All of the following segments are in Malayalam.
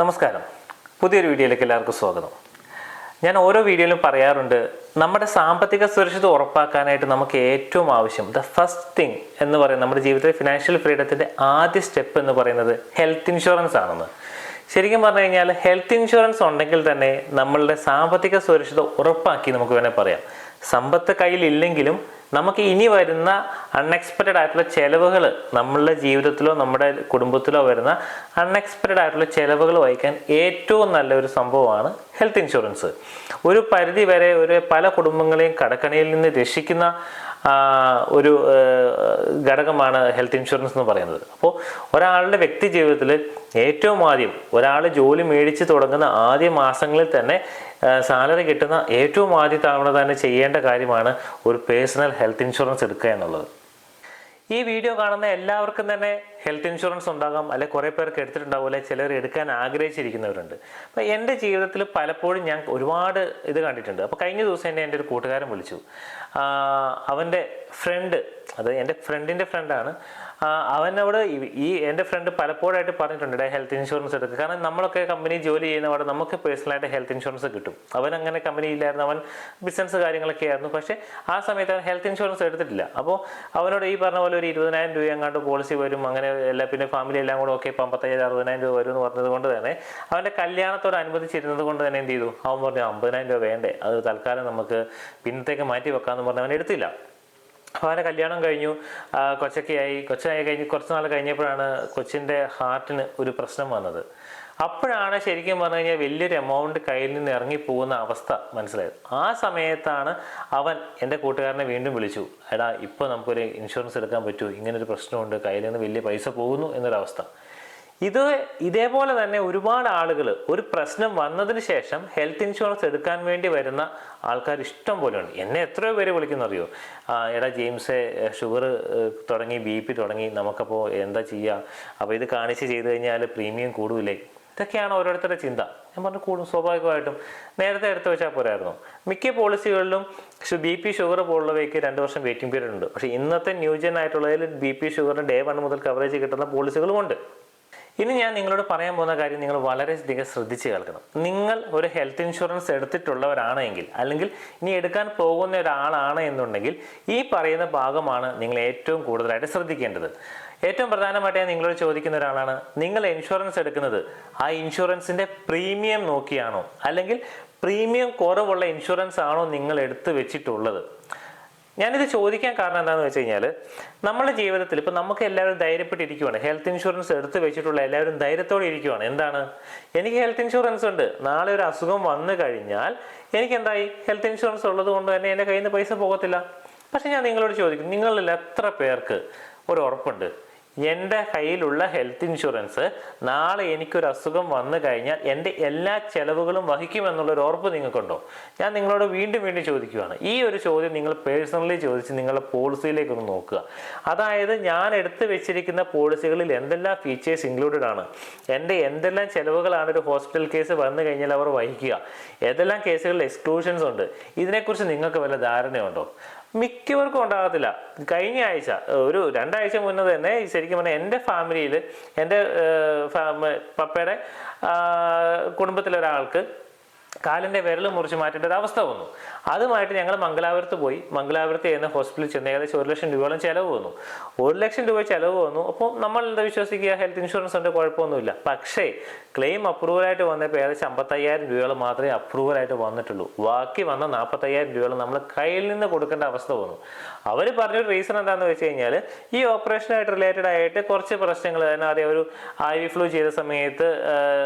നമസ്കാരം. പുതിയൊരു വീഡിയോയിലേക്ക് എല്ലാവർക്കും സ്വാഗതം. ഞാൻ ഓരോ വീഡിയോയിലും പറയാറുണ്ട് നമ്മുടെ സാമ്പത്തിക സുരക്ഷിത ഉറപ്പാക്കാനായിട്ട് നമുക്ക് ഏറ്റവും ആവശ്യം ദ ഫസ്റ്റ് തിങ് എന്ന് പറയുന്നത് നമ്മുടെ ജീവിതത്തിലെ ഫിനാൻഷ്യൽ ഫ്രീഡത്തിന്റെ ആദ്യ സ്റ്റെപ്പ് എന്ന് പറയുന്നത് ഹെൽത്ത് ഇൻഷുറൻസ് ആണെന്ന്. ശരിക്കും പറഞ്ഞു കഴിഞ്ഞാൽ ഹെൽത്ത് ഇൻഷുറൻസ് ഉണ്ടെങ്കിൽ തന്നെ നമ്മളുടെ സാമ്പത്തിക സുരക്ഷിത ഉറപ്പാക്കി നമുക്ക് വേണേൽ പറയാം. സമ്പത്ത് കയ്യിലില്ലെങ്കിലും നമുക്ക് ഇനി വരുന്ന അൺഎക്സ്പെക്റ്റഡ് ആയിട്ടുള്ള ചിലവുകൾ നമ്മളുടെ ജീവിതത്തിലോ നമ്മുടെ കുടുംബത്തിലോ വരുന്ന അൺഎക്സ്പെക്റ്റഡ് ആയിട്ടുള്ള ചിലവുകൾ വഹിക്കാൻ ഏറ്റവും നല്ലൊരു സംഭവമാണ് ഹെൽത്ത് ഇൻഷുറൻസ് ഒരു പരിധി വരെ ഒരു പല കുടുംബങ്ങളെയും കടക്കണിയിൽ നിന്ന് രക്ഷിക്കുന്ന ഒരു ഘടകമാണ് ഹെൽത്ത് ഇൻഷുറൻസ് എന്ന് പറയുന്നത്. അപ്പോൾ ഒരാളുടെ വ്യക്തി ജീവിതത്തിൽ ഏറ്റവും ആദ്യം ഒരാൾ ജോലി മേടിച്ച് തുടങ്ങുന്ന ആദ്യ മാസങ്ങളിൽ തന്നെ സാലറി കിട്ടുന്ന ഏറ്റവും ആദ്യ തവണ തന്നെ ചെയ്യേണ്ട കാര്യമാണ് ഒരു പേഴ്സണൽ ഹെൽത്ത് ഇൻഷുറൻസ് എടുക്കുക എന്നുള്ളത്. ഈ വീഡിയോ കാണുന്ന എല്ലാവർക്കും തന്നെ ഹെൽത്ത് ഇൻഷുറൻസ് ഉണ്ടാകാം. അല്ലെ കുറേ പേർക്ക് എടുത്തിട്ടുണ്ടാവും. അല്ലെ ചിലർ എടുക്കാൻ ആഗ്രഹിച്ചിരിക്കുന്നവരുണ്ട്. അപ്പോൾ എന്റെ ജീവിതത്തിൽ പലപ്പോഴും ഞാൻ ഒരുപാട് ഇത് കണ്ടിട്ടുണ്ട്. അപ്പോൾ കഴിഞ്ഞ ദിവസം എന്നെ എന്റെ ഒരു കൂട്ടുകാരൻ വിളിച്ചു. അവന്റെ ഫ്രണ്ട് അത് എന്റെ ഫ്രണ്ടിന്റെ ഫ്രണ്ടാണ് അവനോട് അവിടെ ഈ എന്റെ ഫ്രണ്ട് പലപ്പോഴായിട്ട് പറഞ്ഞിട്ടുണ്ട് "ഡേ, ഹെൽത്ത് ഇൻഷുറൻസ് എടുക്കുക കാരണം നമ്മളൊക്കെ കമ്പനി ജോലി ചെയ്യുന്നവിടെ നമുക്ക് പേഴ്സണലായിട്ട് ഹെൽത്ത് ഇൻഷുറൻസ് കിട്ടും. അവൻ അങ്ങനെ കമ്പനി ഇല്ലായിരുന്നു അവൻ ബിസിനസ് കാര്യങ്ങളൊക്കെ ആയിരുന്നു. പക്ഷേ ആ സമയത്ത് അവൻ ഹെൽത്ത് ഇൻഷുറൻസ് എടുത്തിട്ടില്ല. അപ്പോൾ അവനോട് ഈ പറഞ്ഞ പോലെ ഒരു ഇരുപതിനായിരം രൂപ അങ്ങാണ്ട് പോളിസി വരും. അങ്ങനെ എല്ലാ പിന്നെ ഫാമിലി എല്ലാം കൂടെ ഓക്കെ ഇപ്പം അമ്പത്തയ്യായിരം അറുപതിനായിരം രൂപ വരും എന്ന് പറഞ്ഞത് കൊണ്ട് തന്നെ അവന്റെ കല്യാണത്തോട് അനുബന്ധിച്ചിരുന്നത് കൊണ്ട് തന്നെ എന്ത് ചെയ്തു? അവൻ പറഞ്ഞു അമ്പതിനായിരം രൂപ വേണ്ടേ. അത് തൽക്കാലം നമുക്ക് പിന്നത്തേക്ക് മാറ്റി വെക്കാമെന്ന് പറഞ്ഞ് അവൻ എടുത്തില്ല. അവന്റെ കല്യാണം കഴിഞ്ഞു. കൊച്ചൊക്കെയായി കൊച്ചായി കഴിഞ്ഞ് കുറച്ച് നാൾ കഴിഞ്ഞപ്പോഴാണ് കൊച്ചിന്റെ ഹാർട്ടിന് ഒരു പ്രശ്നം വന്നത്. അപ്പോഴാണ് ശരിക്കും പറഞ്ഞു കഴിഞ്ഞാൽ വലിയൊരു എമൗണ്ട് കയ്യിൽ നിന്ന് ഇറങ്ങി പോകുന്ന അവസ്ഥ മനസ്സിലായത്. ആ സമയത്താണ് അവൻ എന്റെ കൂട്ടുകാരനെ വീണ്ടും വിളിച്ചു. എടാ ഇപ്പോൾ നമുക്കൊരു ഇൻഷുറൻസ് എടുക്കാൻ പറ്റുമോ? ഇങ്ങനൊരു പ്രശ്നമുണ്ട്. കയ്യിൽ നിന്ന് വലിയ പൈസ പോകുന്നു എന്നൊരവസ്ഥ. ഇത് ഇതേപോലെ തന്നെ ഒരുപാട് ആളുകൾ ഒരു പ്രശ്നം വന്നതിന് ശേഷം ഹെൽത്ത് ഇൻഷുറൻസ് എടുക്കാൻ വേണ്ടി വരുന്ന ആൾക്കാർ ഇഷ്ടം പോലെയാണ് എന്നെ എത്രയോ പേര് വിളിക്കുന്ന അറിയോ? എടാ ജെയിംസ് ഷുഗർ തുടങ്ങി ബി പി തുടങ്ങി നമുക്കപ്പോൾ എന്താ ചെയ്യുക അപ്പോൾ ഇത് കാണിച്ച് ചെയ്ത് കഴിഞ്ഞാൽ പ്രീമിയം കൂടൂലേ ഇതൊക്കെയാണ് ഓരോരുത്തരുടെ ചിന്ത. ഞാൻ പറഞ്ഞു കൂടും സ്വാഭാവികമായിട്ടും. നേരത്തെ എടുത്തു വെച്ചാൽ പോരായിരുന്നു. മിക്ക പോളിസികളിലും ബി പി ഷുഗർ പോലുള്ളവയ്ക്ക് രണ്ട് വർഷം വെയിറ്റിംഗ് പീരീഡ് ഉണ്ട്. പക്ഷേ ഇന്നത്തെ ന്യൂജൻ ആയിട്ടുള്ളതിൽ ബി പി ഷുഗറിന് ഡേ വൺ മുതൽ കവറേജ് കിട്ടുന്ന പോളിസികളും ഉണ്ട്. ഇനി ഞാൻ നിങ്ങളോട് പറയാൻ പോകുന്ന കാര്യം നിങ്ങൾ വളരെയധികം ശ്രദ്ധിച്ച് കേൾക്കണം. നിങ്ങൾ ഒരു ഹെൽത്ത് ഇൻഷുറൻസ് എടുത്തിട്ടുള്ളവരാണെങ്കിൽ അല്ലെങ്കിൽ ഇനി എടുക്കാൻ പോകുന്ന ഒരാളാണ് എന്നുണ്ടെങ്കിൽ ഈ പറയുന്ന ഭാഗമാണ് നിങ്ങൾ ഏറ്റവും കൂടുതലായിട്ട് ശ്രദ്ധിക്കേണ്ടത്. ഏറ്റവും പ്രധാനമായിട്ട് ഞാൻ നിങ്ങളോട് ചോദിക്കുന്ന ഒരാളാണ്. നിങ്ങൾ ഇൻഷുറൻസ് എടുക്കുന്നത് ആ ഇൻഷുറൻസിന്റെ പ്രീമിയം നോക്കിയാണോ? അല്ലെങ്കിൽ പ്രീമിയം കുറവുള്ള ഇൻഷുറൻസ് ആണോ നിങ്ങൾ എടുത്തു വെച്ചിട്ടുള്ളത്? ഞാനിത് ചോദിക്കാൻ കാരണം എന്താണെന്ന് വെച്ച് കഴിഞ്ഞാൽ നമ്മുടെ ജീവിതത്തിൽ ഇപ്പം നമുക്ക് എല്ലാവരും ധൈര്യപ്പെട്ടിരിക്കുവാണ്. ഹെൽത്ത് ഇൻഷുറൻസ് എടുത്ത് വെച്ചിട്ടുള്ള എല്ലാവരും ധൈര്യത്തോടെ ഇരിക്കുവാണ്. എന്താണ്? എനിക്ക് ഹെൽത്ത് ഇൻഷുറൻസ് ഉണ്ട്. നാളെ ഒരു അസുഖം വന്നു കഴിഞ്ഞാൽ എനിക്ക് എന്തായി ഹെൽത്ത് ഇൻഷുറൻസ് ഉള്ളത് കൊണ്ട് തന്നെ എന്റെ കയ്യിൽ നിന്ന് പൈസ പോകത്തില്ല. പക്ഷെ ഞാൻ നിങ്ങളോട് ചോദിക്കും നിങ്ങളിൽ എത്ര പേർക്ക് ഒരു ഉറപ്പുണ്ട്? എന്റെ കയ്യിലുള്ള ഹെൽത്ത് ഇൻഷുറൻസ് നാളെ എനിക്കൊരു അസുഖം വന്നു കഴിഞ്ഞാൽ എന്റെ എല്ലാ ചെലവുകളും വഹിക്കുമെന്നുള്ളൊരു ഉറപ്പ് നിങ്ങൾക്കുണ്ടോ? ഞാൻ നിങ്ങളോട് വീണ്ടും വീണ്ടും ചോദിക്കുകയാണ് ഈ ഒരു ചോദ്യം നിങ്ങൾ പേഴ്സണലി ചോദിച്ച് നിങ്ങളുടെ പോളിസിയിലേക്ക് ഒന്ന് നോക്കുക. അതായത് ഞാൻ എടുത്തു വെച്ചിരിക്കുന്ന പോളിസികളിൽ എന്തെല്ലാം ഫീച്ചേഴ്സ് ഇൻക്ലൂഡഡ് ആണ്? എന്റെ എന്തെല്ലാം ചെലവുകളാണ് ഒരു ഹോസ്പിറ്റൽ കേസ് വന്നു കഴിഞ്ഞാൽ അവർ വഹിക്കുക? ഏതെല്ലാം കേസുകളിൽ എക്സ്ക്ലൂഷൻസ് ഉണ്ട്? ഇതിനെക്കുറിച്ച് നിങ്ങൾക്ക് വല്ല ധാരണയുണ്ടോ? മിക്കവർക്കും ഉണ്ടാകത്തില്ല. കഴിഞ്ഞ ആഴ്ച ഒരു രണ്ടാഴ്ച മുന്നേ തന്നെ ശരിക്കും പറഞ്ഞാൽ എന്റെ ഫാമിലിയിൽ എന്റെ പപ്പയുടെ കുടുംബത്തിലൊരാൾക്ക് കാലിന്റെ വിരൽ മുറിച്ച് മാറ്റേണ്ട ഒരു അവസ്ഥ വന്നു. അതുമായിട്ട് ഞങ്ങൾ മംഗലാപുരത്ത് പോയി. മംഗലാപുരത്ത് ചെയ്യുന്ന ഹോസ്പിറ്റലിൽ ചെന്ന് ഏകദേശം ഒരു ലക്ഷം രൂപയോളം ചിലവ് വന്നു. ഒരു ലക്ഷം രൂപ ചിലവ് വന്നു. അപ്പോൾ നമ്മൾ എന്താ വിശ്വസിക്കുക? ഹെൽത്ത് ഇൻഷുറൻസ് ഉണ്ട് കുഴപ്പമൊന്നുമില്ല. പക്ഷേ ക്ലെയിം അപ്രൂവലായിട്ട് വന്നപ്പോൾ ഏകദേശം അമ്പത്തയ്യായിരം രൂപയോളം മാത്രമേ അപ്രൂവലായിട്ട് വന്നിട്ടുള്ളൂ. ബാക്കി വന്ന നാൽപ്പത്തയ്യായിരം രൂപയോളം നമ്മൾ കയ്യിൽ നിന്ന് കൊടുക്കേണ്ട അവസ്ഥ വന്നു. അവർ പറഞ്ഞൊരു റീസൺ എന്താണെന്ന് വെച്ച് കഴിഞ്ഞാൽ ഈ ഓപ്പറേഷനായിട്ട് റിലേറ്റഡ് ആയിട്ട് കുറച്ച് പ്രശ്നങ്ങൾ തന്നെ അറിയാം ഒരു ഐ വി ഫ്ലൂ ചെയ്ത സമയത്ത്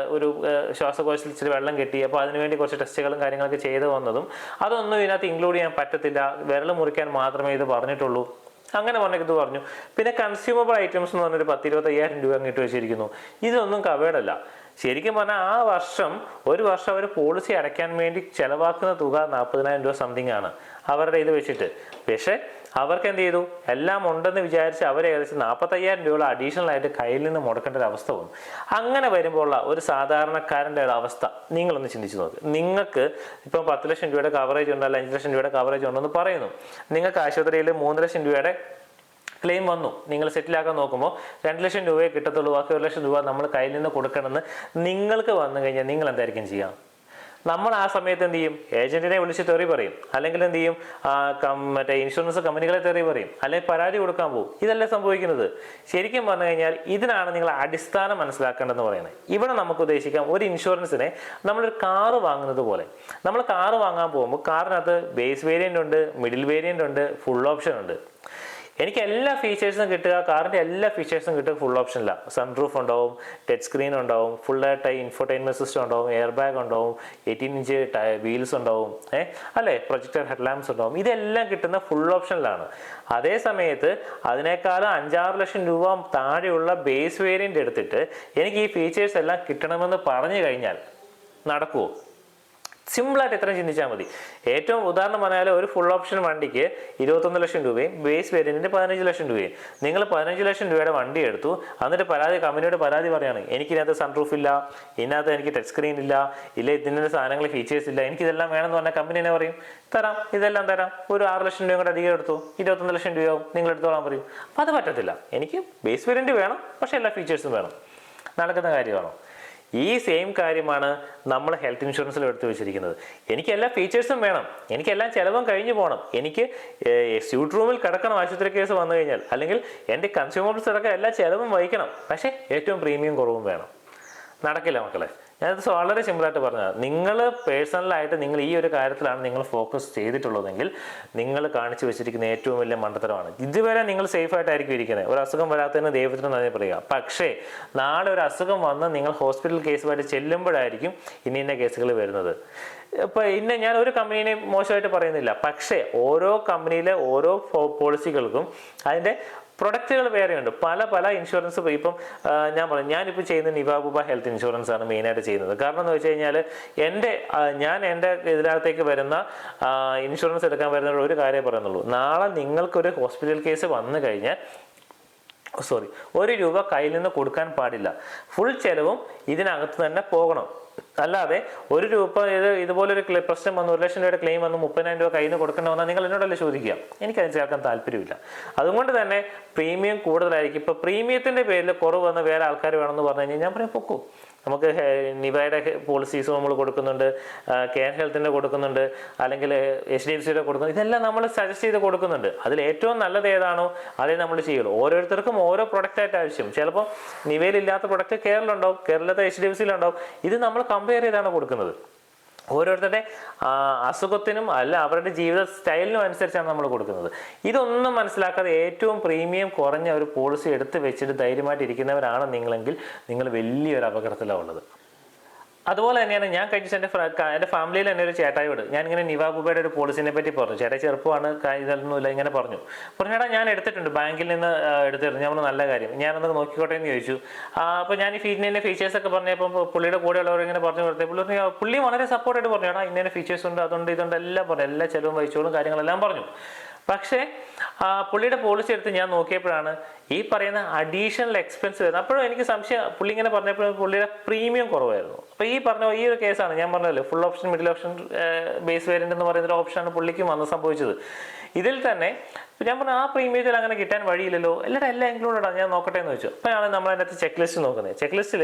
ഒരു ശ്വാസകോശത്തിൽ ഇച്ചിരി വെള്ളം കെട്ടി അപ്പോൾ അതിനുവേണ്ടി കുറച്ച് ടെസ്റ്റുകളും കാര്യങ്ങളൊക്കെ ചെയ്തു വന്നതും അതൊന്നും ഇതിനകത്ത് ഇൻക്ലൂഡ് ചെയ്യാൻ പറ്റത്തില്ല. വിരൽ മുറിക്കാൻ മാത്രമേ ഇത് പറഞ്ഞിട്ടുള്ളൂ. അങ്ങനെ പറഞ്ഞത് പറഞ്ഞു. പിന്നെ കൺസ്യൂമബിൾ ഐറ്റംസ് എന്ന് പറഞ്ഞൊരു പത്ത് ഇരുപത്തയ്യായിരം രൂപ അങ്ങ് ഇട്ട് വെച്ചിരിക്കുന്നു. ഇതൊന്നും അല്ല. ശരിക്കും പറഞ്ഞാൽ ആ വർഷം ഒരു വർഷം അവർ പോളിസി അടയ്ക്കാൻ വേണ്ടി ചെലവാക്കുന്ന തുക നാൽപ്പതിനായിരം രൂപ സംതിങ് ആണ്. അവരുടെ ഇത് വെച്ചിട്ട്. പക്ഷേ അവർക്ക് എന്ത് ചെയ്തു എല്ലാം ഉണ്ടെന്ന് വിചാരിച്ച് അവർ ഏകദേശം നാൽപ്പത്തയ്യായിരം രൂപ അഡീഷണൽ ആയിട്ട് കയ്യിൽ നിന്ന് മുടക്കേണ്ട ഒരു അവസ്ഥ വന്നു. അങ്ങനെ വരുമ്പോൾ ഒരു സാധാരണക്കാരന്റെ അവസ്ഥ. നിങ്ങളൊന്ന് ചിന്തിച്ചു നോക്ക്. നിങ്ങൾക്ക് ഇപ്പം പത്ത് ലക്ഷം രൂപയുടെ കവറേജ് ഉണ്ട്? അല്ലെങ്കിൽ അഞ്ച് ലക്ഷം രൂപയുടെ കവറേജ് ഉണ്ടെന്ന് പറയുന്നു. നിങ്ങൾക്ക് ആശുപത്രിയിൽ മൂന്ന് ലക്ഷം രൂപയുടെ ക്ലെയിം വന്നു. നിങ്ങൾ സെറ്റിലാക്കാൻ നോക്കുമ്പോൾ രണ്ട് ലക്ഷം രൂപയെ കിട്ടത്തുള്ളൂ. ബാക്കി ഒരു ലക്ഷം രൂപ നമ്മൾ കയ്യിൽ നിന്ന് കൊടുക്കണമെന്ന് നിങ്ങൾക്ക് വന്നു കഴിഞ്ഞാൽ നിങ്ങൾ എന്തായിരിക്കും ചെയ്യുക? നമ്മൾ ആ സമയത്ത് എന്ത് ചെയ്യും? ഏജന്റിനെ വിളിച്ച് തെറി പറയും. അല്ലെങ്കിൽ എന്ത് ചെയ്യും? മറ്റേ ഇൻഷുറൻസ് കമ്പനികളെ തെറി പറയും. അല്ലെങ്കിൽ പരാതി കൊടുക്കാൻ പോകും. ഇതല്ലേ സംഭവിക്കുന്നത്. ശരിക്കും പറഞ്ഞു കഴിഞ്ഞാൽ ഇതിനാണ് നിങ്ങൾ അടിസ്ഥാനം മനസ്സിലാക്കേണ്ടതെന്ന് പറയുന്നത്. ഇവിടെ നമുക്ക് ഉദ്ദേശിക്കാം ഒരു ഇൻഷുറൻസിനെ നമ്മളൊരു കാറ് വാങ്ങുന്നത് പോലെ. നമ്മൾ കാറ് വാങ്ങാൻ പോകുമ്പോൾ കാറിനകത്ത് ബേസ് വേരിയന്റ് ഉണ്ട് മിഡിൽ വേരിയന്റ് ഉണ്ട് ഫുൾ ഓപ്ഷൻ ഉണ്ട്. എനിക്ക് എല്ലാ ഫീച്ചേഴ്സും കിട്ടുക കാറിന്റെ എല്ലാ ഫീച്ചേഴ്സും കിട്ടുക ഫുൾ ഓപ്ഷനില്ല സൺറൂഫ് ഉണ്ടാവും ടച്ച് സ്ക്രീൻ ഉണ്ടാവും ഫുൾ ഫുള്ളായിട്ട് ഇൻഫോർടൈൻമെന്റ് സിസ്റ്റം ഉണ്ടാവും എയർ ബാഗ് ഉണ്ടാവും എയ്റ്റീൻ ഇഞ്ച് വീൽസ് ഉണ്ടാവും ഏ? അല്ലേ? പ്രൊജക്ടർ ഹെഡ്ലാമ്പ്സ് ഉണ്ടാവും. ഇതെല്ലാം കിട്ടുന്ന ഫുൾ ഓപ്ഷനിലാണ് അതേ സമയത്ത് അതിനേക്കാളും അഞ്ചാറ് ലക്ഷം രൂപ താഴെയുള്ള ബേസ് വേരിയന്റ് എടുത്തിട്ട് എനിക്ക് ഈ ഫീച്ചേഴ്സ് എല്ലാം കിട്ടണമെന്ന് പറഞ്ഞു കഴിഞ്ഞാൽ നടക്കുമോ സിമ്പിളായിട്ട് ഇത്രയും ചിന്തിച്ചാൽ മതി. ഏറ്റവും ഉദാഹരണം പറഞ്ഞാൽ ഒരു ഫുൾ ഓപ്ഷൻ വണ്ടിക്ക് ഇരുപത്തൊന്ന് ലക്ഷം രൂപയും ബേസ് വേരിയന്റിന് പതിനഞ്ച് ലക്ഷം രൂപയും. നിങ്ങൾ പതിനഞ്ച് ലക്ഷം രൂപയുടെ വണ്ടി എടുത്തു എന്നിട്ട് പരാതി കമ്പനിയോട് പരാതി പറയാണ് എനിക്കിതിനകത്ത് സൺറൂഫ് ഇല്ല ഇതിനകത്ത് എനിക്ക് ടച്ച് സ്ക്രീൻ ഇല്ല ഇല്ല ഇതിന്റെ സാധനങ്ങൾ ഫീച്ചേഴ്സ് ഇല്ല എനിക്കിതെല്ലാം വേണമെന്ന് പറഞ്ഞാൽ കമ്പനി എന്നെ പറയും തരാം ഇതെല്ലാം തരാം. ഒരു ആറ് ലക്ഷം രൂപ കൂടെ അധികം എടുത്തു ഇരുപത്തൊന്ന് ലക്ഷം രൂപയാവും നിങ്ങൾ എടുത്തോളാൻ പറയും. അപ്പം അത് പറ്റത്തില്ല. എനിക്ക് ബേസ് വേരിയന്റ് വേണം പക്ഷേ എല്ലാ ഫീച്ചേഴ്സും വേണം. നടക്കുന്ന കാര്യമാണോ? ഈ സെയിം കാര്യമാണ് നമ്മൾ ഹെൽത്ത് ഇൻഷുറൻസിൽ എടുത്തു വെച്ചിരിക്കുന്നത്. എനിക്ക് എല്ലാ ഫീച്ചേഴ്സും വേണം. എനിക്ക് എല്ലാം ചിലവും കഴിഞ്ഞു പോകണം എനിക്ക് സ്യൂട്ട് റൂമിൽ കിടക്കണം ആശുപത്രി കേസ് വന്നു കഴിഞ്ഞാൽ. അല്ലെങ്കിൽ എന്റെ കൺസ്യൂമേഴ്സ് അടക്കം എല്ലാ ചിലവും വഹിക്കണം. പക്ഷേ ഏറ്റവും പ്രീമിയം കുറവും വേണം. നടക്കില്ല മക്കളെ. ഞാനത് വളരെ സിമ്പിളായിട്ട് പറഞ്ഞത്. നിങ്ങൾ പേഴ്സണലായിട്ട് നിങ്ങൾ ഈ ഒരു കാര്യത്തിലാണ് നിങ്ങൾ ഫോക്കസ് ചെയ്തിട്ടുള്ളതെങ്കിൽ നിങ്ങൾ കാണിച്ചു വെച്ചിരിക്കുന്ന ഏറ്റവും വലിയ മണ്ടത്തരമാണ്. ഇതുവരെ നിങ്ങൾ സേഫ് ആയിട്ടായിരിക്കും ഇരിക്കുന്നത്. ഒരു അസുഖം വരാത്തതിന് ദൈവത്തിന് നന്ദി പറയുക. പക്ഷേ നാളെ ഒരു അസുഖം വന്ന് നിങ്ങൾ ഹോസ്പിറ്റൽ കേസുമായിട്ട് ചെല്ലുമ്പോഴായിരിക്കും ഇന്ന ഇന്ന കേസുകൾ വരുന്നത്. ഇപ്പൊ ഇന്ന ഞാൻ ഒരു കമ്പനീനെ മോശമായിട്ട് പറയുന്നില്ല. പക്ഷേ ഓരോ കമ്പനിയിലെ ഓരോ പോളിസികൾക്കും അതിന്റെ പ്രൊഡക്റ്റുകൾ വേറെയുണ്ട്. പല പല ഇൻഷുറൻസ് ഇപ്പം ഞാൻ പറഞ്ഞു ഞാനിപ്പോൾ ചെയ്യുന്ന നിവാബുബ ഹെൽത്ത് ഇൻഷുറൻസ് ആണ് മെയിനായിട്ട് ചെയ്യുന്നത്. കാരണം എന്ന് വെച്ച് കഴിഞ്ഞാൽ എന്റെ ഞാൻ എന്റെ ഇതിനകത്തേക്ക് വരുന്ന ഇൻഷുറൻസ് എടുക്കാൻ വരുന്ന ഒരു കാര്യം പറയുന്നുള്ളൂ. നാളെ നിങ്ങൾക്കൊരു ഹോസ്പിറ്റൽ കേസ് വന്നു കഴിഞ്ഞാൽ സോറി ഒരു രൂപ കയ്യിൽ നിന്ന് കൊടുക്കാൻ പാടില്ല. ഫുൾ ചെലവും ഇതിനകത്ത് തന്നെ പോകണം. അല്ലാതെ ഒരു രൂപ ഇത് ഇതുപോലൊരു പ്രശ്നം വന്നു ഒരു ലക്ഷം രൂപയുടെ ക്ലെയിം വന്നു മുപ്പതിനായിരം രൂപ കയ്യിൽ നിന്ന് കൊടുക്കണമെന്ന് നിങ്ങൾ എന്നോടല്ലേ ചോദിക്കുക? എനിക്കത് ചേർക്കാൻ താല്പര്യമില്ല. അതുകൊണ്ട് തന്നെ പ്രീമിയം കൂടുതലായിരിക്കും. ഇപ്പോൾ പ്രീമിയത്തിന്റെ പേരിൽ കുറവ് വന്ന വേറെ ആൾക്കാർ വേണമെന്ന് പറഞ്ഞു കഴിഞ്ഞാൽ ഞാൻ പറയാം പൊക്കൂ. നമുക്ക് നിവയുടെ പോളിസീസ് നമ്മൾ കൊടുക്കുന്നുണ്ട് കെയർ ഹെൽത്തിന്റെ കൊടുക്കുന്നുണ്ട് അല്ലെങ്കിൽ എച്ച് ഡി എഫ് സിയുടെ കൊടുക്കുന്നുണ്ട്. ഇതെല്ലാം നമ്മൾ സജസ്റ്റ് ചെയ്ത് കൊടുക്കുന്നുണ്ട്. അതിൽ ഏറ്റവും നല്ലത് ഏതാണോ അതേ നമ്മൾ ചെയ്യുള്ളൂ. ഓരോരുത്തർക്കും ഓരോ പ്രൊഡക്റ്റായിട്ട് ആവശ്യം. ചിലപ്പോൾ നിവയിലില്ലാത്ത പ്രൊഡക്റ്റ് കേരളിലുണ്ടാവും കേരളത്തെ എച്ച് ഡി എഫ് സിയിലുണ്ടാവും. ഇത് നമ്മൾ കമ്പയർ ചെയ്താണ് കൊടുക്കുന്നത്. ഓരോരുത്തരുടെ അസുഖത്തിനും അല്ല അവരുടെ ജീവിത സ്റ്റൈലിനും അനുസരിച്ചാണ് നമ്മൾ കൊടുക്കുന്നത്. ഇതൊന്നും മനസ്സിലാക്കാതെ ഏറ്റവും പ്രീമിയം കുറഞ്ഞ ഒരു പോളിസി എടുത്ത് വെച്ചിട്ട് ധൈര്യമായിട്ട് ഇരിക്കുന്നവരാണ് നിങ്ങളെങ്കിൽ നിങ്ങൾ വലിയൊരു അപകടത്തിലാണ് ഉള്ളത്. അതുപോലെ തന്നെയാണ് ഞാൻ ദിവസം എന്റെ എന്റെ ഫാമിലിയിൽ തന്നെ ഒരു ചേട്ടായോട് ഞാൻ ഇങ്ങനെ നിവാബുബയുടെ ഒരു പോളിസിനെ പറ്റി പറഞ്ഞു. ചേട്ടാ ചെറുപ്പമാണ് ഇതൊന്നുമില്ല ഇങ്ങനെ പറഞ്ഞു. പറഞ്ഞേട്ടാ ഞാൻ എടുത്തിട്ടുണ്ട്. ബാങ്കിൽ നിന്ന് എടുത്തിരുന്നു ഞാൻ നല്ല കാര്യം. ഞാനൊന്ന് നോക്കിക്കോട്ടെ എന്ന് ചോദിച്ചു. അപ്പോൾ ഞാൻ ഈ ഫീറ്റിന്റെ ഫീച്ചേഴ്സ് ഒക്കെ പറഞ്ഞപ്പോൾ പുള്ളിയുടെ കൂടെ ഉള്ളവർ ഇങ്ങനെ പറഞ്ഞു കൊടുത്തേ. പുള്ളി പുള്ളി വളരെ സപ്പോർട്ടായിട്ട് പറഞ്ഞു. ചേട്ടാ ഇന്ന ഫീച്ചേഴ്സ് ഉണ്ട് അതുണ്ട് ഇതുണ്ട് എല്ലാം പറഞ്ഞു. എല്ലാ ചിലവും വഹിച്ചോളും കാര്യങ്ങളെല്ലാം പറഞ്ഞു. പക്ഷേ പുള്ളിയുടെ പോളിസി എടുത്ത് ഞാൻ നോക്കിയപ്പോഴാണ് ഈ പറയുന്ന അഡീഷണൽ എക്സ്പെൻസ് വരുന്നത്. അപ്പോഴും എനിക്ക് സംശയം പുള്ളി ഇങ്ങനെ പറഞ്ഞപ്പോഴും പുള്ളിയുടെ പ്രീമിയം കുറവായിരുന്നു. അപ്പോൾ ഈ പറഞ്ഞ ഈ ഒരു കേസാണ് ഞാൻ പറഞ്ഞല്ലോ full option middle option base variant എന്ന് പറയുന്ന ഒരു ഓപ്ഷനാണ് പുള്ളിക്ക് വന്ന് സംഭവിച്ചത്. ഇതിൽ തന്നെ ഞാൻ പറഞ്ഞു ആ പ്രീമിയത്തിൽ അങ്ങനെ കിട്ടാൻ വഴിയില്ലല്ലോ എല്ലാവരും എല്ലാം ഇൻക്ലൂഡഡ് ആണ് ഞാൻ നോക്കട്ടെ എന്ന് വെച്ചു അപ്പോഴാണ് നമ്മൾ അതിനകത്ത് ചെക്ക് ലിസ്റ്റ് നോക്കുന്നത്. ചെക്ക് ലിസ്റ്റിൽ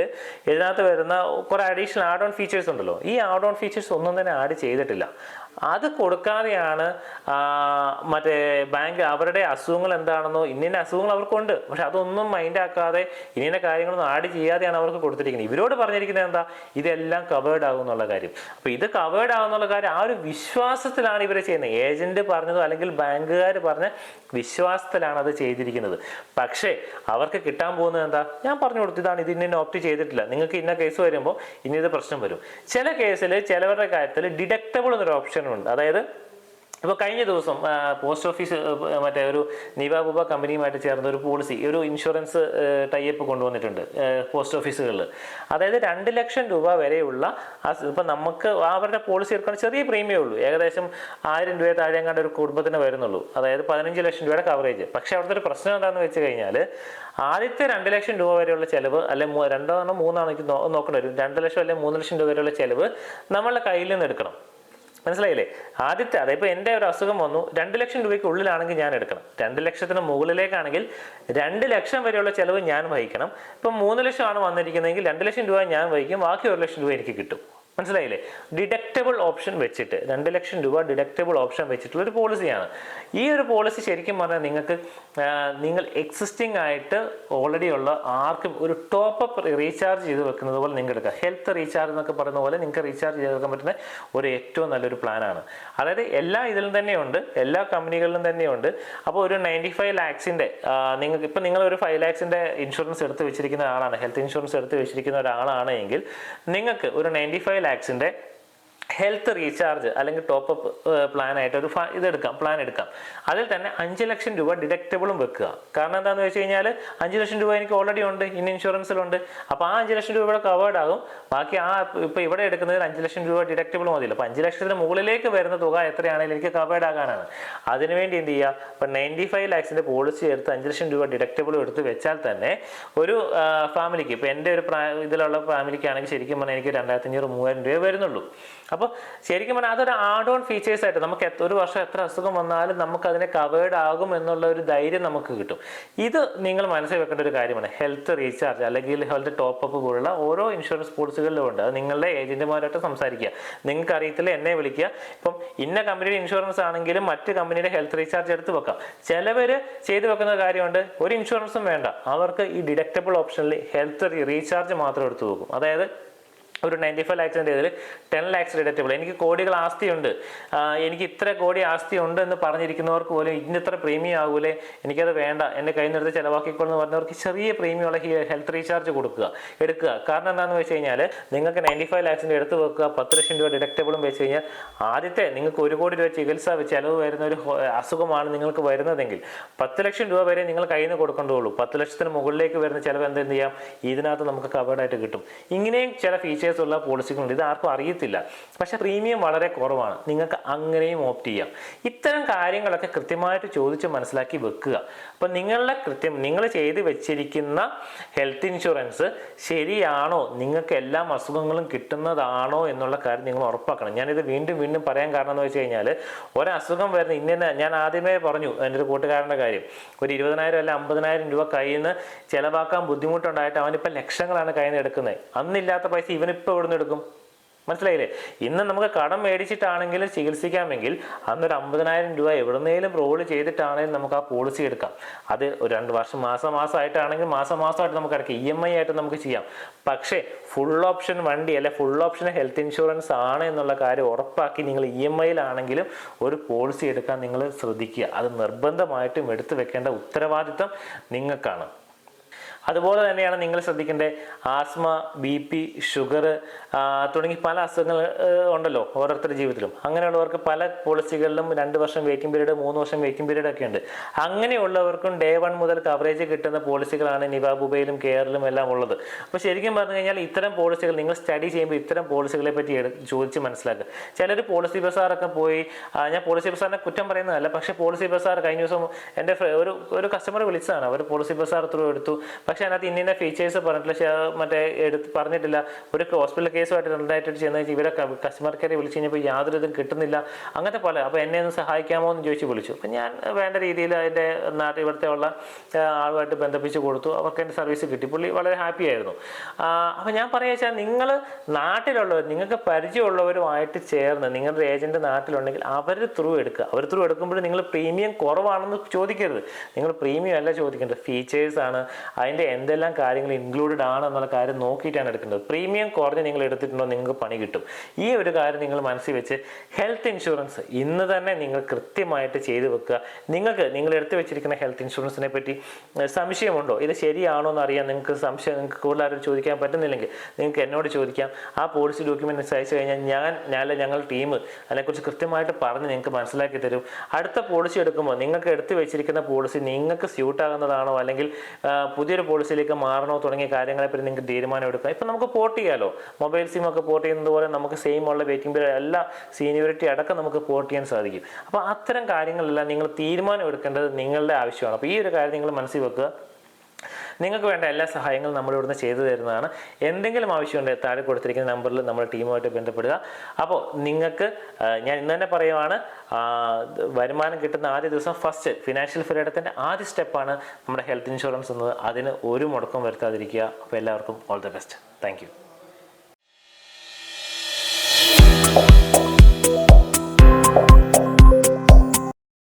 ഇതിനകത്ത് വരുന്ന കുറേ അഡീഷണൽ ആഡ് ഓൺ ഫീച്ചേഴ്സ് ഉണ്ടല്ലോ. ഈ ആഡ് ഓൺ ഫീച്ചേഴ്സ് ഒന്നും തന്നെ ആഡ് ചെയ്തിട്ടില്ല. അത് കൊടുക്കാതെയാണ് മറ്റേ ബാങ്ക് അവരുടെ അസുഖങ്ങൾ എന്താണെന്നോ ഇന്ന അസുഖങ്ങൾ അവർക്കുണ്ട്. പക്ഷെ അതൊന്നും മൈൻഡ് ആക്കാതെ ഇന്ന കാര്യങ്ങളൊന്നും ആഡ് ചെയ്യാതെയാണ് അവർക്ക് കൊടുത്തിരിക്കുന്നത്. ഇവരോട് പറഞ്ഞിരിക്കുന്നത് എന്താ? ഇതെല്ലാം കവേർഡ് ആകും എന്നുള്ള കാര്യം. അപ്പൊ ഇത് കവേർഡ് ആകും എന്നുള്ള കാര്യം ആ ഒരു വിശ്വാസത്തിലാണ് ഇവർ ചെയ്യുന്നത്. ഏജന്റ് പറഞ്ഞതോ അല്ലെങ്കിൽ ബാങ്കുകാർ പറഞ്ഞ വിശ്വാസത്തിലാണ് അത് ചെയ്തിരിക്കുന്നത്. പക്ഷേ അവർക്ക് കിട്ടാൻ പോകുന്നത് എന്താ? ഞാൻ പറഞ്ഞു കൊടുത്തു ഇതാണ് ഇത് ഇന്ന ഓപ്റ്റ് ചെയ്തിട്ടില്ല. നിങ്ങൾക്ക് ഇന്ന കേസ് വരുമ്പോൾ ഇനി ഇത് പ്രശ്നം വരും. ചില കേസിൽ ചിലവരുടെ കാര്യത്തിൽ ഡിഡക്റ്റബിൾ എന്നൊരു ഓപ്ഷൻ ഉണ്ട് അതായത് ഇപ്പോൾ കഴിഞ്ഞ ദിവസം പോസ്റ്റ് ഓഫീസ് മറ്റേ ഒരു നിവാബുബ കമ്പനിയുമായിട്ട് ചേർന്ന ഒരു പോളിസി ഒരു ഇൻഷുറൻസ് ടൈപ്പ് കൊണ്ടുവന്നിട്ടുണ്ട് പോസ്റ്റ് ഓഫീസുകളിൽ അതായത് രണ്ട് ലക്ഷം രൂപ വരെയുള്ള ഇപ്പം നമുക്ക് അവരുടെ പോളിസി എടുക്കാൻ ചെറിയ പ്രീമിയം ഉള്ളൂ. ഏകദേശം ആയിരം രൂപ താഴെ കണ്ട ഒരു കുടുംബത്തിന് വരുന്നുള്ളൂ. അതായത് പതിനഞ്ച് ലക്ഷം രൂപയുടെ കവറേജ് പക്ഷേ അവിടുത്തെ ഒരു പ്രശ്നം എന്താണെന്ന് വെച്ച് കഴിഞ്ഞാൽ ആദ്യത്തെ രണ്ട് ലക്ഷം രൂപ വരെയുള്ള ചിലവ് അല്ലെ രണ്ടോ മൂന്നാണോ നോ- നോക്കേണ്ടി വരും. രണ്ട് ലക്ഷം അല്ലെങ്കിൽ മൂന്ന് ലക്ഷം രൂപ വരെയുള്ള ചിലവ് നമ്മളുടെ കയ്യിൽ നിന്ന് എടുക്കണം. മനസ്സിലായില്ലേ? ആദ്യത്തെ അതിപ്പോൾ എന്റെ ഒരു അസുഖം വന്നു. രണ്ട് ലക്ഷം രൂപയ്ക്ക് ഉള്ളിലാണെങ്കിൽ ഞാൻ എടുക്കണം. രണ്ട് ലക്ഷത്തിന് മുകളിലേക്കാണെങ്കിൽ രണ്ട് ലക്ഷം വരെയുള്ള ചിലവ് ഞാൻ വഹിക്കണം. ഇപ്പം മൂന്ന് ലക്ഷമാണ് വന്നിരിക്കുന്നതെങ്കിൽ രണ്ട് ലക്ഷം രൂപ ഞാൻ വഹിക്കും. ബാക്കി ഒരു ലക്ഷം രൂപ എനിക്ക് കിട്ടും. മനസ്സിലായില്ലേ? ഡിഡക്റ്റബിൾ ഓപ്ഷൻ വെച്ചിട്ട് രണ്ട് ലക്ഷം രൂപ ഡിഡക്റ്റബിൾ ഓപ്ഷൻ വെച്ചിട്ടുള്ള ഒരു പോളിസിയാണ് ഈ ഒരു പോളിസി ശരിക്കും പറഞ്ഞാൽ നിങ്ങൾക്ക് നിങ്ങൾ എക്സിസ്റ്റിംഗ് ആയിട്ട് ഓൾറെഡി ഉള്ള ആർക്കും ഒരു ടോപ്പ് അപ്പ് റീചാർജ് ചെയ്ത് വെക്കുന്നത് പോലെ നിങ്ങൾക്ക് എടുക്കാം. ഹെൽത്ത് റീചാർജ് എന്നൊക്കെ പറയുന്ന പോലെ നിങ്ങൾക്ക് റീചാർജ് ചെയ്ത് വെക്കാൻ പറ്റുന്ന ഒരു ഏറ്റവും നല്ലൊരു പ്ലാനാണ് അതായത് എല്ലാ ഇതിലും തന്നെയുണ്ട് എല്ലാ കമ്പനികളിലും തന്നെയുണ്ട്. അപ്പോൾ ഒരു നയന്റി ഫൈവ് ലാക്സിന്റെ നിങ്ങൾക്ക് ഇപ്പം നിങ്ങൾ ഒരു ഫൈവ് ലാക്സിന്റെ ഇൻഷുറൻസ് എടുത്ത് വെച്ചിരിക്കുന്ന ആളാണ് ഹെൽത്ത് ഇൻഷുറൻസ് എടുത്ത് വെച്ചിരിക്കുന്ന ഒരാളാണ് എങ്കിൽ നിങ്ങൾക്ക് ഒരു നയന്റി ഫൈവ് ലാക്സിന്റെ ഹെൽത്ത് റീചാർജ് അല്ലെങ്കിൽ ടോപ്പ് അപ്പ് പ്ലാൻ ആയിട്ട് ഒരു ഇതെടുക്കാം പ്ലാൻ എടുക്കാം. അതിൽ തന്നെ അഞ്ച് ലക്ഷം രൂപ ഡിഡക്റ്റബിളും വെക്കുക. കാരണം എന്താണെന്ന് വെച്ച് കഴിഞ്ഞാൽ അഞ്ച് ലക്ഷം രൂപ എനിക്ക് ഓൾറെഡി ഉണ്ട് ഇൻ ഇൻഷുറൻസിലുണ്ട് അപ്പോൾ ആ അഞ്ച് ലക്ഷം രൂപ ഇവിടെ കവേർഡ് ആകും. ബാക്കി ആ ഇപ്പോൾ ഇവിടെ എടുക്കുന്നതിൽ അഞ്ച് ലക്ഷം രൂപ ഡിഡക്റ്റബിൾ മതി അപ്പോൾ അഞ്ച് ലക്ഷത്തിന് മുകളിലേക്ക് വരുന്ന തുക എത്രയാണെങ്കിലും എനിക്ക് കവേർഡ് ആകാനാണ്. അതിനുവേണ്ടി എന്ത് ചെയ്യുക? ഇപ്പം നയന്റി ഫൈവ് ലാക്സിന്റെ പോളിസി എടുത്ത് അഞ്ച് ലക്ഷം രൂപ ഡിഡക്റ്റബിളും എടുത്ത് വെച്ചാൽ തന്നെ ഒരു ഫാമിലിക്ക് ഇപ്പോൾ എന്റെ ഒരു ഇതിലുള്ള ഫാമിലിക്കാണെങ്കിൽ ശരിക്കും പറഞ്ഞാൽ എനിക്ക് രണ്ടായിരത്തി അഞ്ഞൂറ് മൂവായിരം രൂപ വരുന്നുള്ളൂ. ശരിക്കും പറഞ്ഞാൽ അതൊരു ആഡ് ഓൺ ഫീച്ചേഴ്സ് ആയിട്ട് നമുക്ക് ഒരു വർഷം എത്ര അസുഖം വന്നാലും നമുക്ക് അതിനെ കവേർഡ് ആകും എന്നുള്ള ഒരു ധൈര്യം നമുക്ക് കിട്ടും. ഇത് നിങ്ങൾ മനസ്സിൽ വെക്കേണ്ട ഒരു കാര്യമാണ്. ഹെൽത്ത് റീചാർജ് അല്ലെങ്കിൽ ഹെൽത്ത് ടോപ്പ് അപ്പ് പോലുള്ള ഓരോ ഇൻഷുറൻസ് പോളിസികളിലും ഉണ്ട്. അത് നിങ്ങളുടെ ഏജന്റുമാരായിട്ട് സംസാരിക്കുക. നിങ്ങൾക്ക് അറിയത്തില്ല? എന്നെ വിളിക്കുക. ഇപ്പം ഇന്ന കമ്പനിയുടെ ഇൻഷുറൻസ് ആണെങ്കിലും മറ്റ് കമ്പനിയുടെ ഹെൽത്ത് റീചാർജ് എടുത്ത് വെക്കാം. ചിലവർ ചെയ്തു വെക്കുന്ന കാര്യമുണ്ട്. ഒരു ഇൻഷുറൻസും വേണ്ട. അവർക്ക് ഈ ഡിഡക്റ്റബിൾ ഓപ്ഷനിൽ ഹെൽത്ത് റീചാർജ് മാത്രം എടുത്തു വെക്കും. അതായത് ഒരു നയന്റി ഫൈവ് ലാക്സിന്റെ ഇതിൽ ടെൻ ലാക്സ് ഡിഡക്റ്റബിൾ എനിക്ക് കോടികൾ ആസ്തിയുണ്ട്. എനിക്ക് ഇത്ര കോടി ആസ്തി ഉണ്ട് എന്ന് പറഞ്ഞിരിക്കുന്നവർക്ക് പോലും ഇതിന് ഇത്ര പ്രീമിയം ആകൂലേ എനിക്കത് വേണ്ട. എന്റെ കയ്യിൽ നിന്നെടുത്ത് ചിലവാക്കിക്കൊള്ളെന്ന് പറഞ്ഞവർക്ക് ചെറിയ പ്രീമിയം ഉള്ള ഹെൽത്ത് റീചാർജ് കൊടുക്കുക എടുക്കുക. കാരണം എന്താണെന്ന് വെച്ച് കഴിഞ്ഞാൽ നിങ്ങൾക്ക് നയന്റി ഫൈവ് ലാക്സിന്റെ എടുത്ത് വെക്കുക പത്ത് ലക്ഷം രൂപ ഡിഡക്റ്റബിളും വെച്ച് കഴിഞ്ഞാൽ ആദ്യത്തെ നിങ്ങൾക്ക് ഒരു കോടി രൂപ ചികിത്സ ചിലവ് വരുന്ന ഒരു അസുഖമാണ് നിങ്ങൾക്ക് വരുന്നതെങ്കിൽ പത്ത് ലക്ഷം രൂപ വരെ നിങ്ങൾ കയ്യിൽ നിന്ന് കൊടുക്കേണ്ടതുള്ളൂ. പത്ത് ലക്ഷത്തിന് മുകളിലേക്ക് വരുന്ന ചിലവ് എന്ത് ചെയ്യാം? ഇതിനകത്ത് നമുക്ക് കവേഡായിട്ട് കിട്ടും. ഇങ്ങനെയും ചില ഫീച്ചേഴ്സ് ഉള്ള പോളിസികളുണ്ട് ഇത് ആർക്കും അറിയത്തില്ല. പക്ഷേ പ്രീമിയം വളരെ കുറവാണ്. നിങ്ങൾക്ക് അങ്ങനെയും ഓപ്റ്റ് ചെയ്യാം. ഇത്തരം കാര്യങ്ങളൊക്കെ കൃത്യമായിട്ട് ചോദിച്ച് മനസ്സിലാക്കി വെക്കുക. അപ്പം നിങ്ങളുടെ കൃത്യം നിങ്ങൾ ചെയ്ത് വെച്ചിരിക്കുന്ന ഹെൽത്ത് ഇൻഷുറൻസ് ശരിയാണോ? നിങ്ങൾക്ക് എല്ലാ അസുഖങ്ങളും കിട്ടുന്നതാണോ എന്നുള്ള കാര്യം നിങ്ങൾ ഉറപ്പാക്കണം. ഞാനിത് വീണ്ടും വീണ്ടും പറയാൻ കാരണം എന്ന് വെച്ച് കഴിഞ്ഞാൽ ഒരസുഖം വരുന്ന ഇന്ന ഞാൻ ആദ്യമേ പറഞ്ഞു എന്റെ ഒരു കൂട്ടുകാരന്റെ കാര്യം. ഒരു ഇരുപതിനായിരം അല്ല അമ്പതിനായിരം രൂപ കയ്യിൽ നിന്ന് ചിലവാക്കാൻ ബുദ്ധിമുട്ടുണ്ടായിട്ട് അവനിപ്പോൾ ലക്ഷങ്ങളാണ് കയ്യിൽ നിന്ന് എടുക്കുന്നത്. അന്നില്ലാത്ത പൈസ ഇവനിപ്പോൾ എവിടെ നിന്ന് എടുക്കും? മനസ്സിലായില്ലേ? ഇന്ന് നമുക്ക് കടം മേടിച്ചിട്ടാണെങ്കിലും ചികിത്സിക്കാമെങ്കിൽ അന്നൊരു അമ്പതിനായിരം രൂപ എവിടുന്നേലും റോൾ ചെയ്തിട്ടാണെങ്കിലും നമുക്ക് ആ പോളിസി എടുക്കാം. അത് ഒരു രണ്ട് വർഷം മാസം മാസമായിട്ടാണെങ്കിൽ മാസം മാസമായിട്ട് നമുക്ക് അടക്കാം ഇ എം ഐ ആയിട്ട് നമുക്ക് ചെയ്യാം. പക്ഷേ ഫുൾ ഓപ്ഷൻ വണ്ടി അല്ലെ ഫുൾ ഓപ്ഷൻ ഹെൽത്ത് ഇൻഷുറൻസ് ആണ് എന്നുള്ള കാര്യം ഉറപ്പാക്കി നിങ്ങൾ ഇ എം ഐയിലാണെങ്കിലും ഒരു പോളിസി എടുക്കാൻ നിങ്ങൾ ശ്രദ്ധിക്കുക. അത് നിർബന്ധമായിട്ടും എടുത്തു വെക്കേണ്ട ഉത്തരവാദിത്തം നിങ്ങൾക്കാണ്. അതുപോലെ തന്നെയാണ് നിങ്ങൾ ശ്രദ്ധിക്കേണ്ടത് ആസ്മ ബി പി ഷുഗർ തുടങ്ങി പല അസുഖങ്ങൾ ഉണ്ടല്ലോ ഓരോരുത്തരുടെ ജീവിതത്തിലും. അങ്ങനെയുള്ളവർക്ക് പല പോളിസികളിലും രണ്ട് വർഷം വെയിറ്റിംഗ് പീരീഡ് മൂന്ന് വർഷം വെയിറ്റിംഗ് പീരീഡ് ഒക്കെ ഉണ്ട്. അങ്ങനെയുള്ളവർക്കും ഡേ വൺ മുതൽ കവറേജ് കിട്ടുന്ന പോളിസികളാണ് നിവാബുബയിലും കെയറിലും എല്ലാം ഉള്ളത്. അപ്പോൾ ശരിക്കും പറഞ്ഞു കഴിഞ്ഞാൽ ഇത്തരം പോളിസികൾ നിങ്ങൾ സ്റ്റഡി ചെയ്യുമ്പോൾ ഇത്തരം പോളിസികളെ പറ്റി ചോദിച്ച് മനസ്സിലാക്കുക. ചിലർ പോളിസി ബസാറൊക്കെ പോയി ഞാൻ പോളിസി ബസാറിനെ കുറ്റം പറയുന്നതല്ല പക്ഷേ പോളിസി ബസാർ കഴിഞ്ഞ ദിവസം എന്റെ ഒരു ഒരു കസ്റ്റമർ വിളിച്ചതാണ്. അവർ പോളിസി ബസാർ ത്രൂ എടുത്തു. പക്ഷേ അതിനകത്ത് ഇന്ന ഫീച്ചേഴ്സ് പറഞ്ഞിട്ടില്ല. പക്ഷേ മറ്റേ എടുത്ത് പറഞ്ഞിട്ടില്ല. ഒരു ഹോസ്പിറ്റൽ കേസുമായിട്ട് രണ്ടായിട്ട് ചെന്ന് ഇവരെ കസ്റ്റമർ കെയർ വിളിച്ചു കഴിഞ്ഞപ്പോൾ യാതൊരു ഇതും കിട്ടുന്നില്ല. അങ്ങനത്തെ പല. അപ്പോൾ എന്നെ ഒന്ന് സഹായിക്കാമോ എന്ന് ചോദിച്ച് വിളിച്ചു. അപ്പം ഞാൻ വേണ്ട രീതിയിൽ അതിന്റെ നാട്ടിൽ ഇവിടുത്തെ ഉള്ള ആളുമായിട്ട് ബന്ധിപ്പിച്ച് കൊടുത്തു. അവർക്ക് എന്റെ സർവീസ് കിട്ടി. പുള്ളി വളരെ ഹാപ്പി ആയിരുന്നു. അപ്പോൾ ഞാൻ പറയുക വെച്ചാൽ നിങ്ങൾ നാട്ടിലുള്ളവർ നിങ്ങൾക്ക് പരിചയമുള്ളവരുമായിട്ട് ചേർന്ന് നിങ്ങളുടെ ഏജന്റ് നാട്ടിലുണ്ടെങ്കിൽ അവർ ത്രൂ എടുക്കുക. അവർ ത്രൂ എടുക്കുമ്പോൾ നിങ്ങൾ പ്രീമിയം കുറവാണെന്ന് ചോദിക്കരുത്. നിങ്ങൾ പ്രീമിയം അല്ല ചോദിക്കേണ്ടത്. ഫീച്ചേഴ്സാണ് ആണ്. അതിന്റെ എന്തെല്ലാം കാര്യങ്ങൾ ഇൻക്ലൂഡഡ് ആണ് എന്നുള്ള കാര്യം നോക്കിയിട്ടാണ് എടുക്കേണ്ടത് പ്രീമിയം കുറഞ്ഞ് നിങ്ങൾ എടുത്തിട്ടുണ്ടോ നിങ്ങൾക്ക് പണി കിട്ടും. ഈ ഒരു കാര്യം നിങ്ങൾ മനസ്സിൽ വെച്ച് ഹെൽത്ത് ഇൻഷുറൻസ് ഇന്ന് തന്നെ നിങ്ങൾ കൃത്യമായിട്ട് ചെയ്തു വെക്കുക. നിങ്ങൾക്ക് നിങ്ങൾ എടുത്തു വെച്ചിരിക്കുന്ന ഹെൽത്ത് ഇൻഷുറൻസിനെ പറ്റി സംശയമുണ്ടോ? ഇത് ശരിയാണോ എന്ന് അറിയാൻ നിങ്ങൾക്ക് സംശയം നിങ്ങൾക്ക് ആരും ചോദിക്കാൻ പറ്റുന്നില്ലെങ്കിൽ നിങ്ങൾക്ക് എന്നോട് ചോദിക്കാം. ആ പോളിസി ഡോക്യുമെന്റ്സ് അയച്ചു കഴിഞ്ഞാൽ ഞാൻ ഞാൻ ഞങ്ങളുടെ ടീം അതിനെക്കുറിച്ച് കൃത്യമായിട്ട് പറഞ്ഞ് നിങ്ങൾക്ക് മനസ്സിലാക്കി തരും. അടുത്ത പോളിസി എടുക്കുമ്പോൾ നിങ്ങൾക്ക് എടുത്തു വെച്ചിരിക്കുന്ന പോളിസി നിങ്ങൾക്ക് സ്യൂട്ട് ആകുന്നതാണോ അല്ലെങ്കിൽ പുതിയൊരു പോളിസിയിലേക്ക് മാറണോ തുടങ്ങിയ കാര്യങ്ങളെപ്പറ്റി നിങ്ങൾക്ക് തീരുമാനം എടുക്കാം. ഇപ്പം നമുക്ക് പോർട്ട് ചെയ്യാലോ? മൊബൈൽ സിം ഒക്കെ പോർട്ട് ചെയ്യുന്നത് പോലെ നമുക്ക് സെയിം ഉള്ള വെയിറ്റിംഗ് പീരീഡ് എല്ലാ സീനിയോറിറ്റി അടക്കം നമുക്ക് പോർട്ട് ചെയ്യാൻ സാധിക്കും. അപ്പോൾ അത്തരം കാര്യങ്ങളെല്ലാം നിങ്ങൾ തീരുമാനം എടുക്കേണ്ടത് നിങ്ങളുടെ ആവശ്യമാണ്. അപ്പോൾ ഈ ഒരു കാര്യം നിങ്ങൾ മനസ്സിൽ വെക്കുക. നിങ്ങൾക്ക് വേണ്ട എല്ലാ സഹായങ്ങളും നമ്മൾ ഇവിടുന്ന് ചെയ്തു തരുന്നതാണ്. എന്തെങ്കിലും ആവശ്യമുണ്ടെങ്കിൽ താഴെ കൊടുത്തിരിക്കുന്ന നമ്പറിൽ നമ്മൾ ടീമുമായിട്ട് ബന്ധപ്പെടുക. അപ്പോൾ നിങ്ങൾക്ക് ഞാൻ ഇന്ന് തന്നെ പറയുവാണ് വരുമാനം കിട്ടുന്ന ആദ്യ ദിവസം ഫസ്റ്റ് ഫിനാൻഷ്യൽ ഫ്രീഡത്തിന്റെ ആദ്യ സ്റ്റെപ്പാണ് നമ്മുടെ ഹെൽത്ത് ഇൻഷുറൻസ് എന്നത്. അതിന് ഒരു മുടക്കം വരുത്താതിരിക്കുക. അപ്പോൾ എല്ലാവർക്കും ഓൾ ദ ബെസ്റ്റ് താങ്ക്